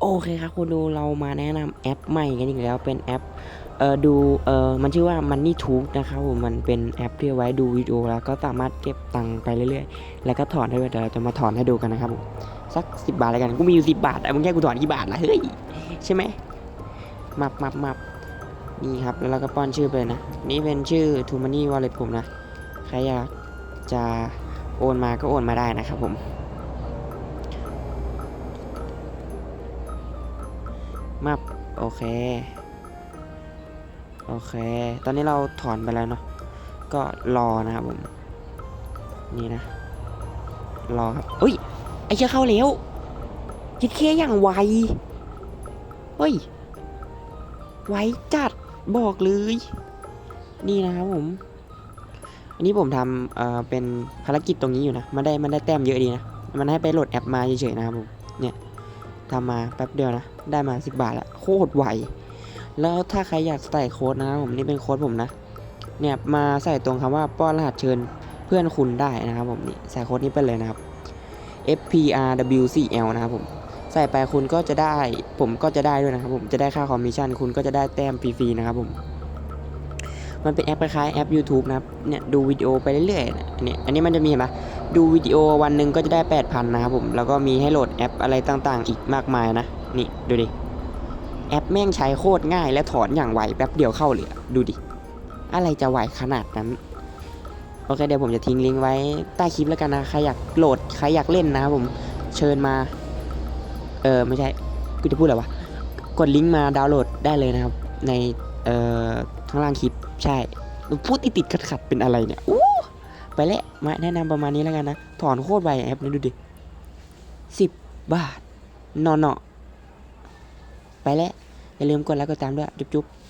โอเคครับคุณดูเรามาแนะนำแอปใหม่กันอีกแล้วเป็นแอปเออดูเออมันชื่อว่า Money t u b e นะครับผมมันเป็นแอปที่เอาไว้ดูวิดีโอแล้วก็สามารถเก็บตังค์ไปเรื่อยๆ แล้วก็ถอนได้ด้วยเดี๋ยวเราจะมาถอนให้ดูกันนะครับผมสัก10 บาทแล้วกันกูมีอยู่ 10 บาทแต่มึงแค่กูถอนกี่บาทละเฮ้ยใช่ไหมมับมับมับนี่ครับแล้วเราก็ป้อนชื่อไปเลยนะนี่เป็นชื่อ t o Money Wallet ผมนะใครอยากจะโอนมาก็โอนมาได้นะครับผม มับโอเค โอเค ตอนนี้เราถอนไปแล้วเนาะ ก็รอนะครับผม นี่นะ รอครับ อุ้ย ไอ้เชี่ยเข้าแล้วยิดเคอย่างไว เฮ้ย ไวจัด บอกเลย นี่นะครับผม อันนี้ผมทำเอ่อเป็นภารกิจตรงนี้อยู่นะ มันได้ มันได้แต้มเยอะดีนะ มันให้ไปโหลดแอปมาเฉยๆนะครับผม เนี่ย ทำมาแป๊บเดียวนะ ได้มา 10 บาทละโคตรไวแล้วถ้าใครอยากใส่โค้ดนะครับผมนี่เป็นโค้ดผมนะเนี่ยมาใส่ตรงคำว่าป้อนรหัสเชิญเพื่อนคุณได้นะครับผมนี่ใส่โค้ดนี้ไปเลยนะครับ FPRWCL นะครับผมใส่ไปคุณก็จะได้ ผมก็จะได้ด้วยนะครับผมจะได้ค่าคอมมิชชั่นคุณก็จะได้แต้มฟรีๆนะครับผม มันเป็นแอปคล้ายๆแอป YouTube นะครับเนี่ยดูวิดีโอไปเรื่อยๆนะเนี่ยอันนี้มันจะมีเห็นปะดูวิดีโอวันหนึ่งก็จะได้ 8,000 นะครับผม แล้วก็มีให้โหลดแอปอะไรต่างๆ อีกมากมายนะ นี่ดูดิ แอปแม่งใช้โคตรง่ายและถอนอย่างไวแป๊บเดียวเข้าเลยดูดิ อะไรจะไวขนาดนั้น โอเคเดี๋ยวผมจะทิ้งลิงก์ไว้ใต้คลิปแล้วกันนะ ใครอยากโหลด ใครอยากเล่นนะครับผม เชิญมา เออไม่ใช่ กูจะพูดอะไรวะ กดลิงก์มาดาวน์โหลดได้เลยนะครับ ใน เอ่อข้างล่างคลิปใช่พูดติดติดขัดขัดเป็นอะไรเนี่ยอู้ไปแล้วมาแนะนำประมาณนี้แล้วกันนะถอนโคตรไวแอปนี้ดูดิสิบบาทนอนเนาะไปแล้วอย่าลืมกดไลค์กดติดตามด้วย จุ๊บๆ